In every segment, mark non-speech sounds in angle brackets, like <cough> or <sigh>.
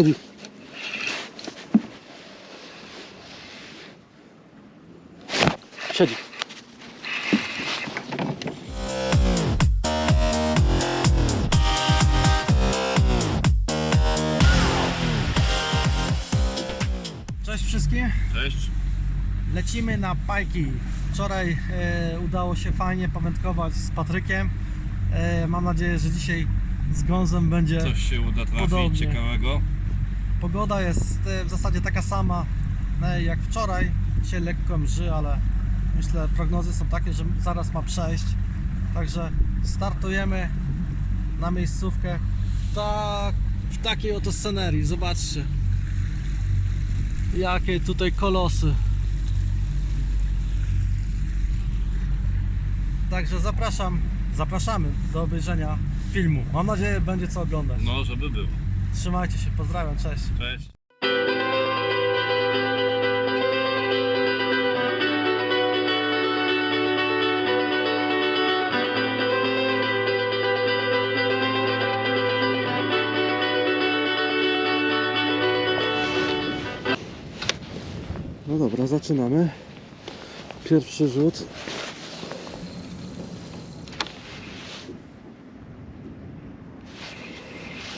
Siedzi. Siedzi. Cześć wszystkim. Cześć. Lecimy na pajki. Wczoraj e, udało się fajnie pamiętkować z Patrykiem. E, mam nadzieję, że dzisiaj z Gonzem będzie. Coś się uda trafić Podobnie. ciekawego. Pogoda jest e, w zasadzie taka sama e, jak wczoraj. Dzisiaj lekko mrzy, ale myślę prognozy są takie, że zaraz ma przejść. Także startujemy na miejscówkę. Tak, w takiej oto scenerii. Zobaczcie. Jakie tutaj kolosy. Także zapraszam, zapraszamy do obejrzenia filmu. Mam nadzieję, będzie co oglądać. No, żeby było. Trzymajcie się, pozdrawiam, cześć. Cześć. No dobra, zaczynamy. Pierwszy rzut.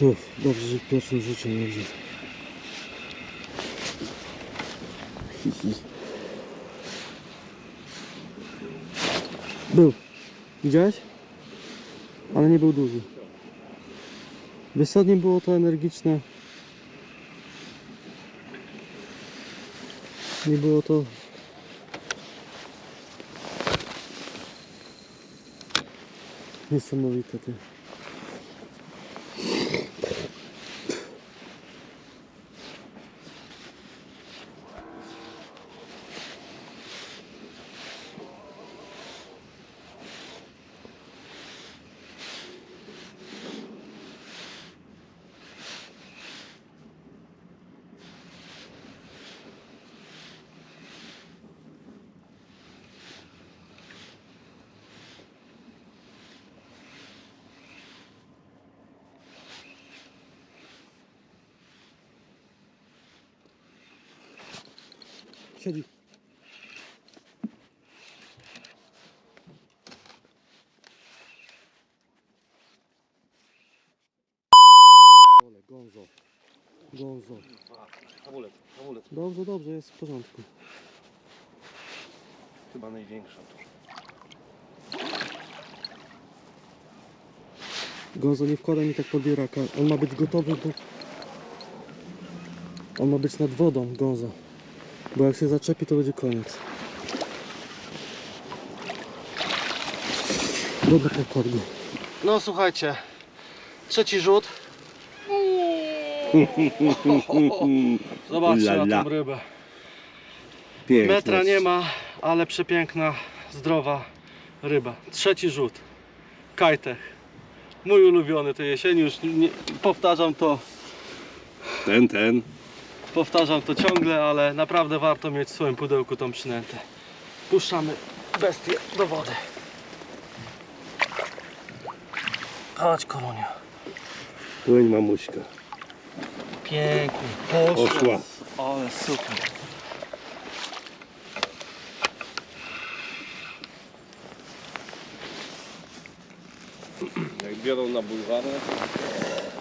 Uf, dobrze, że w pierwszym rzucie nie wziął. Był. Widziałeś? Ale nie był duży. Wysadnie było to energiczne. Nie było to. Niesamowite ty. Siedzi. Ole, Gonzo. Gonzo. Hamulec, hamulec. Dobrze, dobrze, jest w porządku. Chyba największa tu. Gonzo nie wkłada mi tak podbieraka. On ma być gotowy, bo... On ma być nad wodą, Gonzo. Bo jak się zaczepi, to będzie koniec. Pokład go. No słuchajcie, trzeci rzut. <laughs> Zobaczcie na tą rybę. Piękne. Metra nie ma, ale przepiękna, zdrowa ryba. Trzeci rzut. Kajtech. Mój ulubiony tej jesieni, już nie, powtarzam to, Ten, ten. Powtarzam to ciągle, ale naprawdę warto mieć w swoim pudełku tą przynętę. Puszczamy bestię do wody. Chodź kolonia. Płyń mamuśka. Pięknie. Poszła. Poszła. Ale super. Jak biorą na bulwarę,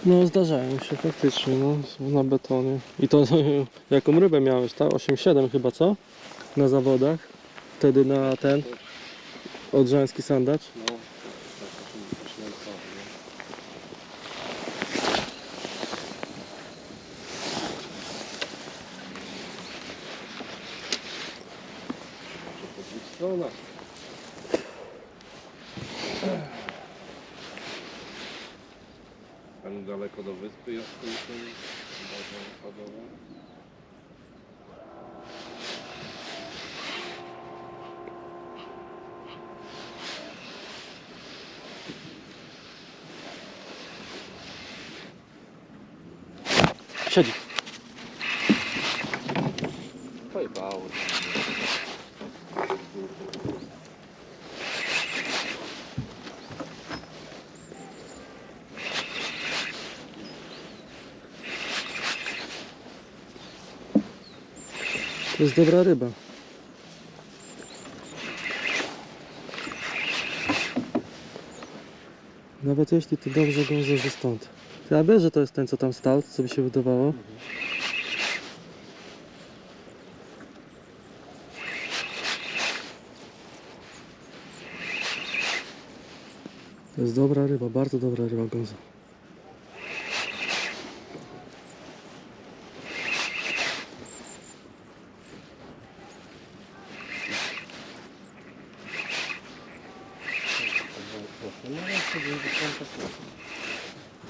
No zdarzają się faktycznie, no, na betonie. I to jaką rybę miałeś, tak? 8-7 chyba, co? Na zawodach. Wtedy na ten odrzański sandacz. no, tak, daleko do wyspy ten bazą odpadową. Siedzi. To jest dobra ryba. Nawet jeśli ty dobrze go że stąd. Ty, a wiesz, że to jest ten, co tam stał, co by się wydawało? To jest dobra ryba, bardzo dobra ryba gąza.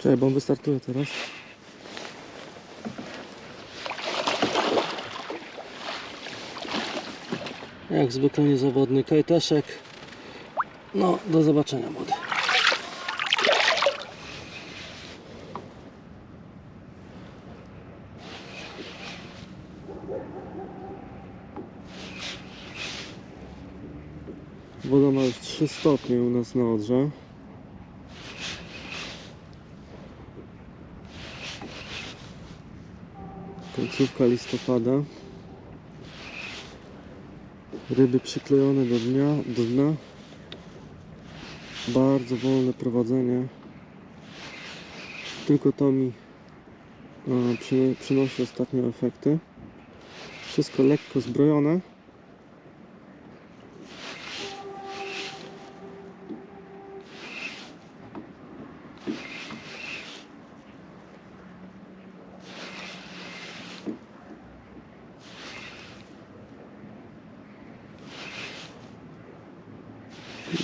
Czekaj, bo on wystartuje teraz. Jak zwykle niezawodny kajteszek. No, do zobaczenia młody. Woda ma już 3 stopnie u nas na Odrze. Końcówka listopada. Ryby przyklejone do dnia, do dna. Bardzo wolne prowadzenie. Tylko to mi przy, przynosi ostatnie efekty. Wszystko lekko zbrojone.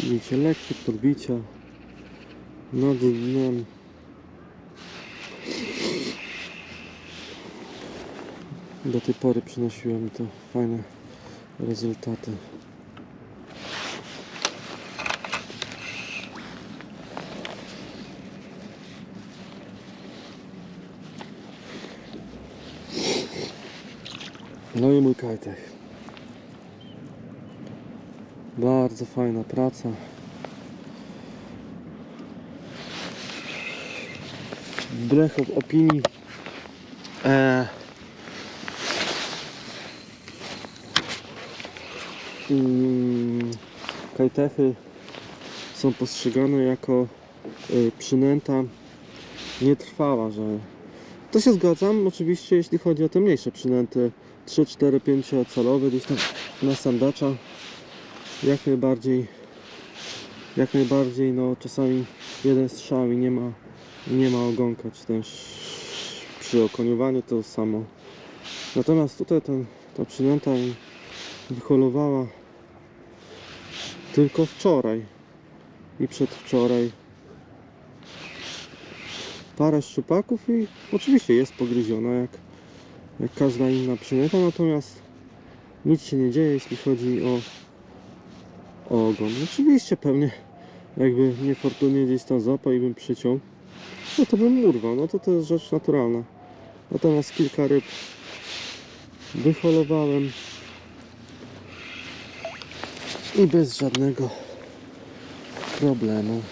Widzicie, lekkie podbicia nad dnem. Do tej pory przynosiło mi to fajne rezultaty. No i mój kajtek. Bardzo fajna praca. Wbrew op- opinii e, mm, kajtechy są postrzegane jako y, przynęta nietrwała, że to się zgadzam, oczywiście jeśli chodzi o te mniejsze przynęty 3, 4, 5 calowe gdzieś tam na sandacza jak najbardziej jak najbardziej no czasami jeden strzał i nie ma nie ma ogonka czy też przy okoniowaniu to samo. Natomiast tutaj ten, ta przynęta wyholowała tylko wczoraj i przedwczoraj. Parę szczupaków i oczywiście jest pogryziona jak, jak każda inna przynęta natomiast nic się nie dzieje jeśli chodzi o ogon. Oczywiście pewnie jakby niefortunnie gdzieś tam złapał i bym przyciął, no to bym urwał, no to to jest rzecz naturalna. Natomiast kilka ryb wyholowałem i bez żadnego problemu.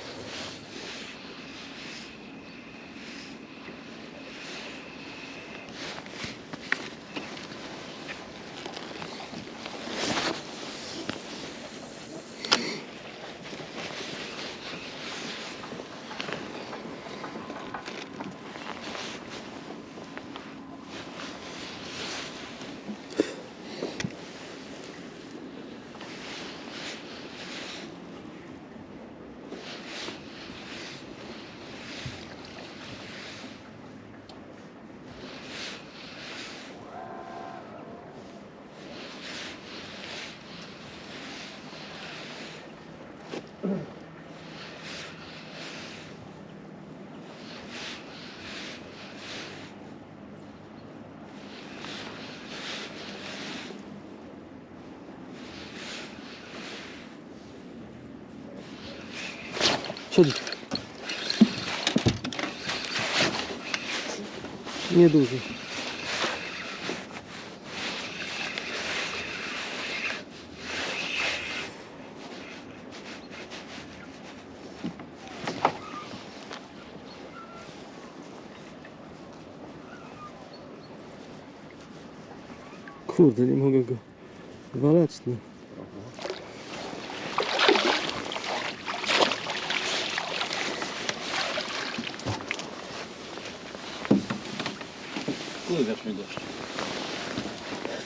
Siedzi. Nieduży. Kurde, nie mogę go waleć, no. Pływiasz mi gość.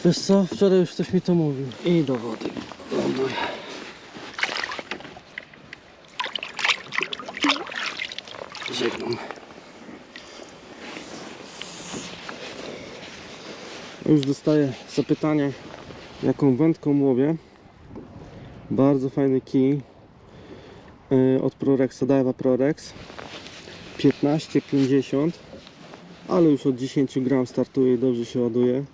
Wiesz co, wczoraj już ktoś mi to mówił. I do wody. Ląduję. Żegnam. Już dostaję zapytania, jaką wędką łowię. Bardzo fajny kij yy, od Prorexa, Daiwa Prorex. 15,50 ale już od 10 gram startuje i dobrze się ładuje.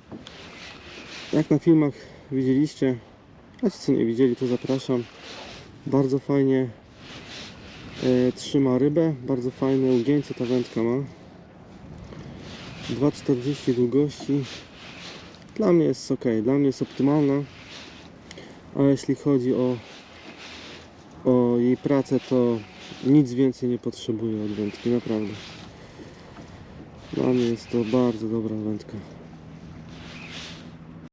Jak na filmach widzieliście, a ci co nie widzieli to zapraszam. Bardzo fajnie e, trzyma rybę, bardzo fajne ugięcie ta wędka ma. 2,40 długości. Dla mnie jest ok, dla mnie jest optymalna. A jeśli chodzi o, o jej pracę, to nic więcej nie potrzebuję od wędki, naprawdę. Dla mnie jest to bardzo dobra wędka.